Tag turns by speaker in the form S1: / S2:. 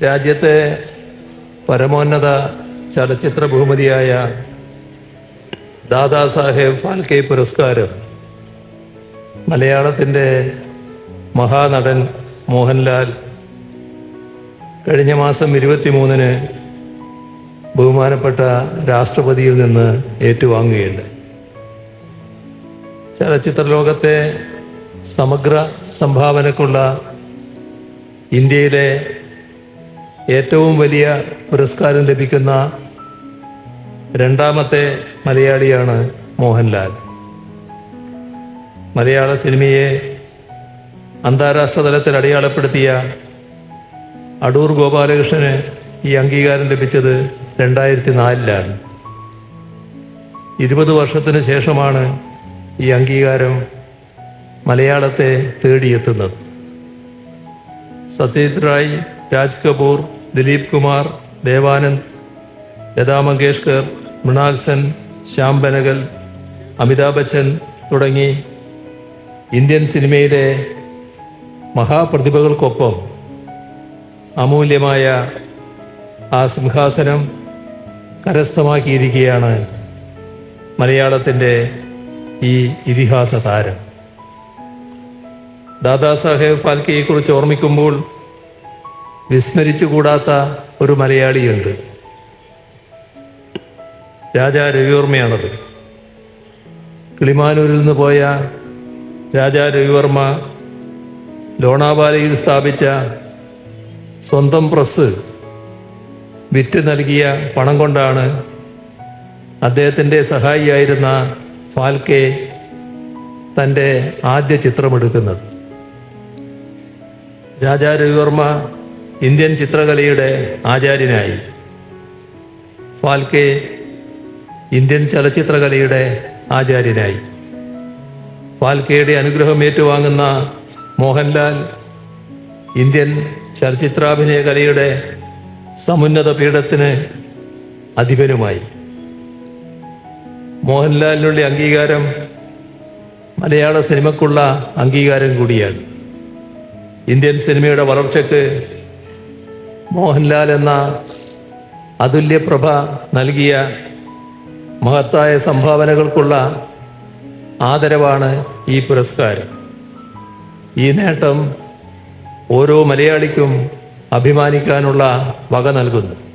S1: രാജ്യത്തെ പരമോന്നത ചലച്ചിത്ര ബഹുമതിയായ ദാദാസാഹേബ് ഫാൽക്കെ പുരസ്കാരം മലയാളത്തിന്റെ മഹാനടൻ മോഹൻലാൽ കഴിഞ്ഞ മാസം ഇരുപത്തിമൂന്നിന് ബഹുമാനപ്പെട്ട രാഷ്ട്രപതിയിൽ നിന്ന് ഏറ്റുവാങ്ങുകയുണ്ട് ചലച്ചിത്ര ലോകത്തെ സമഗ്ര സംഭാവനക്കുള്ള ഇന്ത്യയിലെ ഏറ്റവും വലിയ പുരസ്കാരം ലഭിക്കുന്ന രണ്ടാമത്തെ മലയാളിയാണ് മോഹൻലാൽ. മലയാള സിനിമയെ അന്താരാഷ്ട്ര തലത്തിൽ അടയാളപ്പെടുത്തിയ അടൂർ ഗോപാലകൃഷ്ണന് ഈ അംഗീകാരം ലഭിച്ചത് രണ്ടായിരത്തി നാലിലാണ് ഇരുപത് വർഷത്തിന് ശേഷമാണ് ഈ അംഗീകാരം മലയാളത്തെ തേടിയെത്തുന്നത്. സത്യജിത് റായ് രാജ് കപൂർ ദിലീപ് കുമാർ ദേവാനന്ദ് ലതാ മങ്കേഷ്കർ മൃണാൽ സെൻ ശ്യാം ബനഗൽ അമിതാഭ് ബച്ചൻ തുടങ്ങി ഇന്ത്യൻ സിനിമയിലെ മഹാപ്രതിഭകൾക്കൊപ്പം അമൂല്യമായ ആ സിംഹാസനം കരസ്ഥമാക്കിയിരിക്കുകയാണ് മലയാളത്തിന്റെ ഈ ഇതിഹാസ താരം. ദാദാസാഹേബ് ഫാൽക്കെയെക്കുറിച്ച് ഓർമ്മിക്കുമ്പോൾ വിസ്മരിച്ചുകൂടാത്ത ഒരു മലയാളിയുണ്ട്. രാജാ രവിവർമ്മയാണത്. കിളിമാനൂരിൽ നിന്ന് പോയ രാജാ രവിവർമ്മ ലോണാവാലയിൽ സ്ഥാപിച്ച സ്വന്തം പ്രസ് വിറ്റ് നൽകിയ പണം കൊണ്ടാണ് അദ്ദേഹത്തിന്റെ സഹായിയായിരുന്ന ഫാൽക്കെ തന്റെ ആദ്യ ചിത്രമെടുക്കുന്നത്. രാജാ രവിവർമ്മ ഇന്ത്യൻ ചിത്രകലയുടെ ആചാര്യനായി. ഫാൽക്കെ ഇന്ത്യൻ ചലച്ചിത്രകലയുടെ ആചാര്യനായി. ഫാൽക്കെയുടെ അനുഗ്രഹം ഏറ്റുവാങ്ങുന്ന മോഹൻലാൽ ഇന്ത്യൻ ചലച്ചിത്രാഭിനയ കലയുടെ സമുന്നത പീഠത്തിന് അധിപനുമായി. മോഹൻലാലിനുള്ള അംഗീകാരം മലയാള സിനിമക്കുള്ള അംഗീകാരം കൂടിയാണ്. ഇന്ത്യൻ സിനിമയുടെ വളർച്ചയ്ക്ക് മോഹൻലാൽ എന്ന അതുല്യപ്രഭ നൽകിയ മഹത്തായ സംഭാവനകൾക്കുള്ള ആദരവാണ് ഈ പുരസ്കാരം. ഈ നേട്ടം ഓരോ മലയാളിക്കും അഭിമാനിക്കാനുള്ള വക നൽകുന്നു.